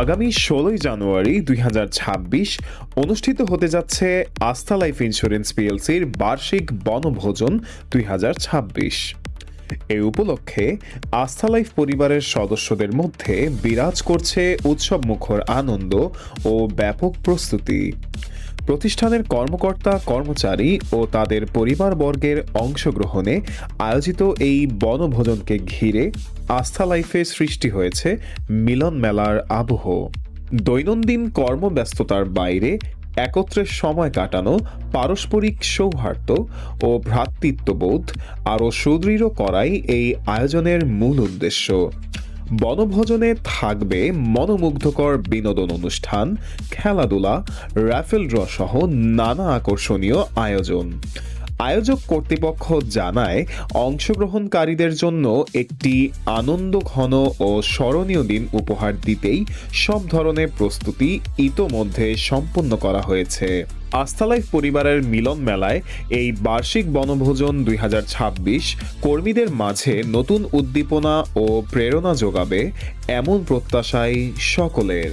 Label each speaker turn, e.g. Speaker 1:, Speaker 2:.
Speaker 1: আগামী ষোলোই জানুয়ারি দুই হাজার ছাব্বিশ অনুষ্ঠিত হতে যাচ্ছে আস্থা লাইফ ইন্স্যুরেন্স পিএলসির বার্ষিক বনভোজন দুই এই উপলক্ষে আস্থা লাইফ পরিবারের সদস্যদের মধ্যে বিরাজ করছে উৎসব মুখর আনন্দ ও ব্যাপক প্রস্তুতি। প্রতিষ্ঠানের কর্মকর্তা, কর্মচারী ও তাদের পরিবারবর্গের অংশগ্রহণে আয়োজিত এই বনভোজনকে ঘিরে আস্থা লাইফে সৃষ্টি হয়েছে মিলন মেলার আবহ। দৈনন্দিন কর্মব্যস্ততার বাইরে একত্রে সময় কাটানো পারস্পরিক সৌহার্দ্য ও ভ্রাতৃত্ববোধ আরও সুদৃঢ় করাই এই আয়োজনের মূল উদ্দেশ্য। বনভোজনে থাকবে মনোমুগ্ধকর বিনোদন অনুষ্ঠান খেলাধুলা র্যাফেল ড্র সহ নানা আকর্ষণীয় আয়োজন। আয়োজক কর্তৃপক্ষ জানায়, অংশগ্রহণকারীদের জন্য একটি আনন্দ ঘন ও স্মরণীয় দিন উপহার দিতেই সব ধরনের প্রস্তুতি ইতোমধ্যে সম্পন্ন করা হয়েছে। আস্থালাইফ পরিবারের মিলন মেলায় এই বার্ষিক বনভোজন দুই হাজার ছাব্বিশ কর্মীদের মাঝে নতুন উদ্দীপনা ও প্রেরণা যোগাবে এমন প্রত্যাশাই সকলের।